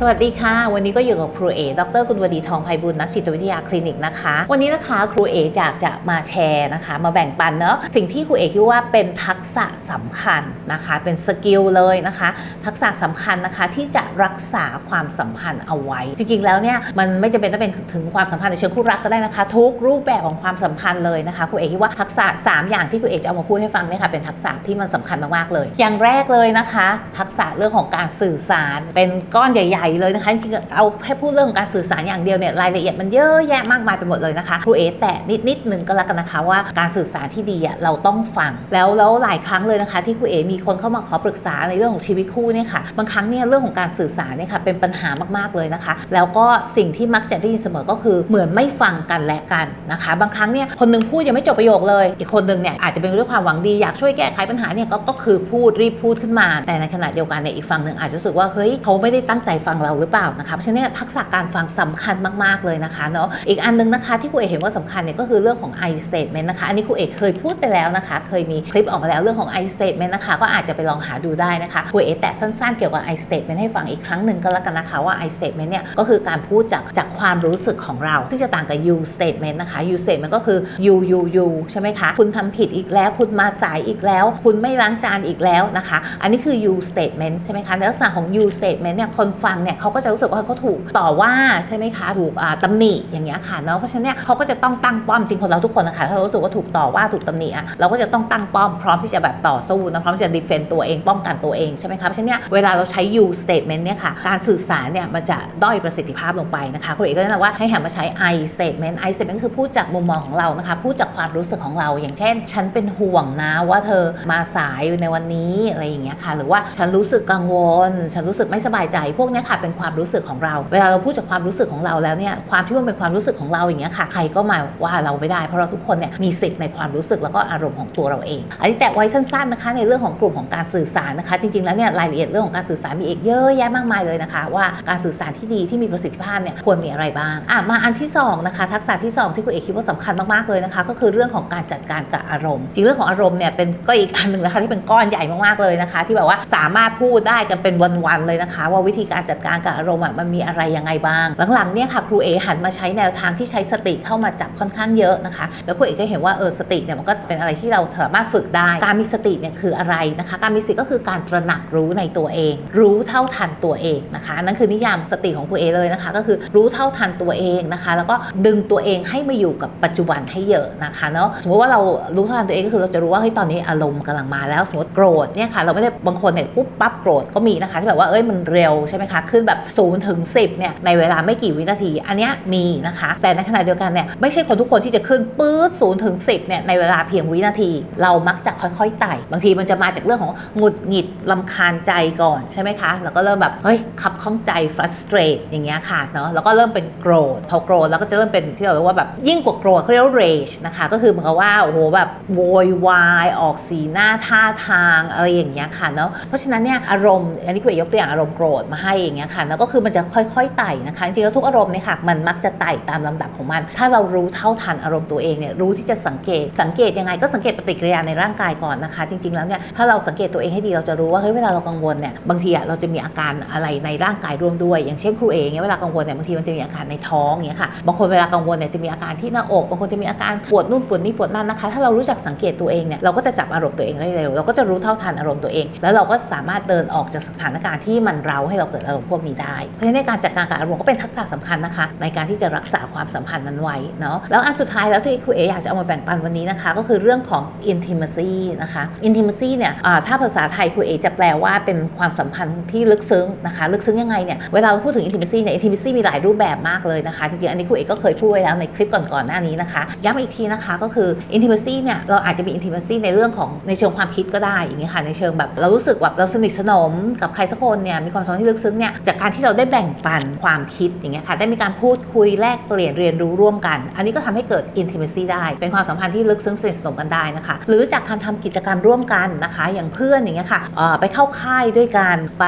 สวัสดีค่ะ วันนี้ก็อยู่กับครูเอ ดรกุลวดีทองไพบุญนักจิตวิทยาคลินิกนะคะ วันนี้นะคะครูเออยากจะมาแชร์นะคะ มาแบ่งปันเนอะสิ่งที่ครูเอคิดว่าเป็นทักษะสำคัญนะคะ เป็นสกิลเลยนะคะ ทักษะสำคัญนะคะที่จะรักษาความสัมพันธ์เอาไว้ จริงๆแล้วเนี่ยมันไม่จำเป็นต้องเป็นถึงความสัมพันธ์ในเชิงคู่รักก็ได้นะคะ ทุกรูปแบบของความสัมพันธ์เลยนะคะครูเอคิดว่าทักษะ 3 อย่างที่ครูเอจะเอามาพูดให้ฟังเนี่ยค่ะเป็นทักษะที่มันสำคัญมากๆเลย อย่างแรกเลยนะคะ ทักษะเรื่องของการสื่อสารเป็นก้อนใหญ่ๆเลยนะคะจริงๆเอาแค่พูดเรื่องของการสื่อสารอย่างเดียวเนี่ยรายละเอียดมันเยอะแยะมากมายไปหมดเลยนะคะครูเอแตะนิดนิดๆหนึ่งก็แล้วกันนะคะว่าการสื่อสารที่ดีอะเราต้องฟังแล้วแล้วหลายครั้งเลยนะคะ ที่ครูเอมีคนเข้ามาขอปรึกษาในเรื่องของชีวิตคู่เนี่ยค่ะบางครั้งเนี่ยเรื่องของการสื่อสารเนี่ยค่ะเป็นปัญหามากๆเลยนะคะ แล้วก็สิ่งที่มักจะได้ยินเสมอก็คือเหมือนไม่ฟังกันและกันนะคะ บางครั้งเนี่ยคนหนึงพูดยังไม่จบประโยคเลย อีกคนหนึงเนี่ยอาจจะเป็นด้วยความหวังดีอยากช่วยแก้ไขปัญหาเนี่ยก็ก็คือพูดรีบพูดขึ้นมา แต่ในขณะเดียวกันเนี่ยอีกฝั่งหนึ่งอาจจะรู้สึกว่าเฮ้ยเขาไม่ได้ตั้งใจฟังเราหรือเปล่านะคะเพราะฉะนั้นทักษะการฟังสำคัญมาก ๆ เลยนะคะเนาะอีกอันหนึงนะคะที่ครูเอกเห็นว่าสำคัญเนี่ยก็คือเรื่องของ I statement นะคะอันนี้ครูเอกเคยพูดไปแล้วนะคะ เคยมีคลิปออกมาแล้วเรื่องของ I statement นะคะก็อาจจะไปลองหาดูได้นะคะครูเอกแตะสั้นๆเกี่ยวกับ I statement ให้ฟังอีกครั้งหนึ่งก็แล้วกันนะคะว่า I statement เนี่ยก็คือการพูดจากจากความรู้สึกของเรา ซึ่งจะต่างกับ you statement นะคะ you statement ก็คือ you you you ใช่ไหมคะคุณทำผิดอีกแล้ว คุณมาสายอีกแล้ว คุณไม่ล้างจานอีกแล้วนะคะ อันนี้คือ you statement ใช่ไหมคะในลักษณะของ you statement เนี่ยคนฟังเนี่ยเขาก็จะรู้สึกว่าเขาถูกต่อว่าใช่ไหมคะถูกอ่าตำหนิอย่างเงี้ยค่ะเนาะเพราะฉะนั้นเนี่ยเขาก็จะต้องตั้งป้อมจริงคนเราทุกคนนะคะถ้าเรารู้สึกว่าถูกต่อว่าถูกตำหนิอะเราก็จะต้องตั้งป้อมพร้อมที่จะแบบต่อสู้นะพร้อมที่จะ defend ตัวเองป้องกันตัวเองใช่ไหมคะเพราะฉะนั้นเนี่ยเวลาเราใช้ you statement เนี่ยค่ะการสื่อสารเนี่ยมันจะด้อยประสิทธิภาพลงไปนะคะคุณเอกก็แนะนำว่าให้หันมาใช้ I statement I statement คือพูดจากมุมมองของเรานะคะพูดจากความรู้สึกของเรา อย่างเช่น ฉันเป็นห่วงนะว่าเธอมาสายอยู่ในวันนี้อะไรอย่างเงี้ยค่ะ หรือว่าฉันรู้สึกกังวล ฉันรู้สึกไม่สบายใจพวกเนี้ยค่ะเป็นความรู้สึกของเรา เวลาเราพูดจากความรู้สึกของเราแล้วเนี่ยความที่มันเป็นความรู้สึกของเราอย่างเงี้ยค่ะใครก็มาว่าเราไม่ได้เพราะเราทุกคนเนี่ยมีสิทธิ์ในความรู้สึกแล้วก็อารมณ์ของตัวเราเอง อันนี้แตะไว้สั้นๆนะคะในเรื่องของกลุ่มของการสื่อสารนะคะ จริงๆแล้วเนี่ยรายละเอียดเรื่องของการสื่อสารมีอีกเยอะแยะมากมายเลยนะคะ ว่าการสื่อสารที่ดีที่มีประสิทธิภาพเนี่ยควรมีอะไรบ้างอะมาอันที่สองนะคะทักษะที่สองที่คุณเอกคิดว่าสำคัญมากๆเลยนะคะ ก็คือเรื่องของการจัดการกับอารมณ์จริงเรื่องของอารมณ์เนี่ยเป็นก็อีกอันหนึ่งนะคะที่เป็นก้อนใหญ่มากๆเลยนะคะ ที่แบบว่าสามารถพูดได้กันเป็นวันๆเลยนะคะ ว่าวิธีการจัดการกับอารมณ์มันมีอะไรยังไงบ้าง หลังๆเนี่ยค่ะครูเอหันมาใช้แนวทางที่ใช้สติเข้ามาจับค่อนข้างเยอะนะคะ แล้วครูเอก็เห็นว่าเออสติเนี่ยมันก็เป็นอะไรที่เราสามารถฝึกได้ การมีสติเนี่ยคืออะไรนะคะ การมีสติก็คือการตระหนักรู้ในตัวเอง รู้เท่าทันตัวเองนะคะนั่นคือนิยามสติของครูเอเลยนะคะ ก็คือรู้เท่าทันตัวเองนะคะ แล้วก็ดึงตัวเองให้มาอยู่กับปัจจุบันให้เยอะนะคะเนาะสมมติว่าเรารู้เท่าทันตัวเองก็คือเราจะรู้ว่าเฮ้ยตอนนี้อารมณ์กำลังมาแล้วสมมติโกรธเนี่ยค่ะเราไม่ได้บางคนเนี่ยปุ๊บปั๊บโกรธก็มีนะคะที่แบบว่าเอ้ยมันเร็วใช่ไหมคะขึ้นแบบ0ูนย์ถึงสิเนี่ยในเวลาไม่กี่วินาที อันนี้มีนะคะ แต่ในขณะเดียวกันเนี่ยไม่ใช่คนทุกคนที่จะขึ้นปื๊ดศูนย์ถึงสิเนี่ยในเวลาเพียงวินาที เรามักจะค่อยๆไต่ บางทีมันจะมาจากเรื่องของหงุดหงิด ลำคาญใจก่อนใช่ไหมคะ แล้วก็เริ่มแบบ เฮ้ยขับข้องใจ frustrate อย่างเงี้ยค่ะเนาะแล้วก็เริ่มเป็นโกรธพอโกรธแล้วก็จะเริ่มเป็นที่เราเรียกว่าแบบยิ่งกว่าโกรธเขาเรียกว่า rage นะคะ ก็คือเหมือนกับว่าโอ้โหแบบโวยวายออกสีหน้าท่าทางอะไรอย่างเงี้ยค่ะเนาะเพราะฉะนั้นเนี่ยอารมณ์อันนี้คุณยกตัวอย่างอารมณ์โกรธมาให้อย่างเงี้ยค่ะแล้วก็คือมันจะค่อยๆไต่นะคะจริงๆแล้วทุกอารมณ์เนี่ยค่ะมันมักจะไต่ตามลำดับของมัน ถ้าเรารู้เท่าทันอารมณ์ตัวเองเนี่ยรู้ที่จะสังเกตสังเกตยังไงก็สังเกตปฏิกิริยาในร่างกายก่อนนะคะ จริง ๆแล้วเนี่ยถ้าเราสังเกตตัวเองให้ดีเราจะรู้ว่าเฮ้ยเวลาเรากังวลเนี่ยบางทีอะเราจะมีอาการอะไรในร่างกายร่วมด้วย อย่างเช่นครูเองเนี่ยเวลากังวลเนี่ยบางทีมันจะมีอาการในท้องอย่างเงี้ยค่ะบางคนเวลากังวลเนี่ยจะมีอาการที่หน้าอกบางคนจะมีอาการปวดนู่นปวดนี่ปวดนั่นนะคะ ถ้าเรารู้จักสังเกตตัวเองเนี่ยเราก็จะจับอารมณ์ตัวเองได้เร็วเราก็จะรู้เท่าทันอารมณ์ตัวเอง แล้วเราก็สามารถเดินออกจากสถานการณ์ที่มันเราให้เราเกิดอารมณ์พวกนี้ได้ เพราะฉะนั้นการจัดการกับอารมณ์ก็เป็นทักษะสำคัญนะคะ ในการที่จะรักษาความสัมพันธ์นั้นไว้เนาะแล้วอันสุดท้ายแล้วที่ครูเออยากจะเอามาแบ่งปันวันนี้นะคะ ก็คือเรื่องของ intimacy นะคะ intimacy เนี่ยถ้าภาษาไทยครูเอจะแปลว่าเป็นความสัมพันธ์ที่ลึกซึ้งนะคะลึกซึ้งยังไงเนี่ยเวลาเราพูดถึง intimacy เนี่ย intimacy มีหลายรูปแบบมากเลยนะคะจริงๆอันนี้ครูเอกก็เคยพูดไว้แล้วในคลิปก่อนๆหน้านี้นะคะย้ำอีกทีนะคะก็คือ intimacy เนี่ยเราอาจจะมี intimacy ในเรื่องของในเชิงความคิดก็ได้อย่างนี้ยค่ะในเชิงแบบเรารู้สึกแบบเราสนิทสนมกับใครสักคนเนี่ยมีความสัมพันธ์ที่ลึกซึ้งเนี่ยจากการที่เราได้แบ่งปันความคิดอย่างเงี้ยค่ะได้มีการพูดคุยแลกเปลี่ยนเรียนรู้ร่วมกัน อันนี้ก็ทำให้เกิด intimacy ได้เป็นความสัมพันธ์ที่ลึกซึ้งสนิทสนมกันได้นะคะ หรือจากการทำกิจกรรมร่วมกันนะคะ อย่างเพื่อนอย่างเงี้ยค่ะเอ่ออไปเข้าค่ายด้วยกัน ไป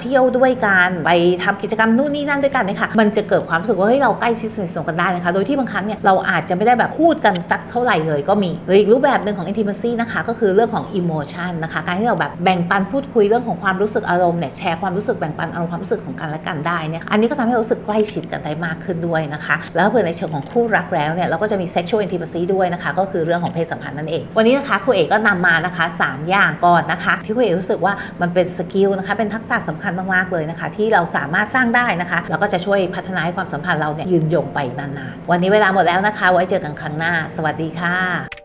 เที่ยวด้วยกัน ไปทำกิจกรรมนู่นนี่นั่นด้วยกันเนี่ยค่ะ มันจะเกิดความรู้สึกว่าเฮ้ยเราใกล้ชิดสนิทสนมกันได้นะคะ โดยที่บางครั้งเนี่ยเราอาจจะไม่ได้แบบพูดกันสักเท่าไหร่เลยก็มีหรืออีกรูปแบบหนึ่งของ intimacy นะคะก็คือเรื่องของ emotion นะคะการที่เราแบบแบ่งปันพูดคุยเรื่องของความรู้สึกอารมณ์เนี่ยแชร์ความรู้สึกแบ่งปันอารมณ์ความรู้สึกของกันและกันได้เนี่ยอันนี้ก็ทำให้เรารู้สึกใกล้ชิดกันได้มากขึ้นด้วยนะคะ แล้วเผื่อในเชิงของคู่รักแล้วเนี่ยเราก็จะมี sexual intimacy ด้วยนะคะ ก็คือเรื่องของเพศสัมพันธ์นั่นเอง วันนี้นะคะครูเอกก็นำมานะคะ 3 อย่างก่อนนะคะ ที่ครูเอกรู้สึกว่ามันเป็นสกิลนะคะเป็นทักษะสำคัญมากๆเลยนะคะ ที่เราสามารถสร้างได้นะคะแล้วก็จะช่วยพัฒนาให้ความสัมพันธ์เราเนี่ยยืนยงไปนานๆ วันนี้เวลาหมดแล้วนะคะ ไว้เจอกันครั้งหน้า สวัสดีค่ะ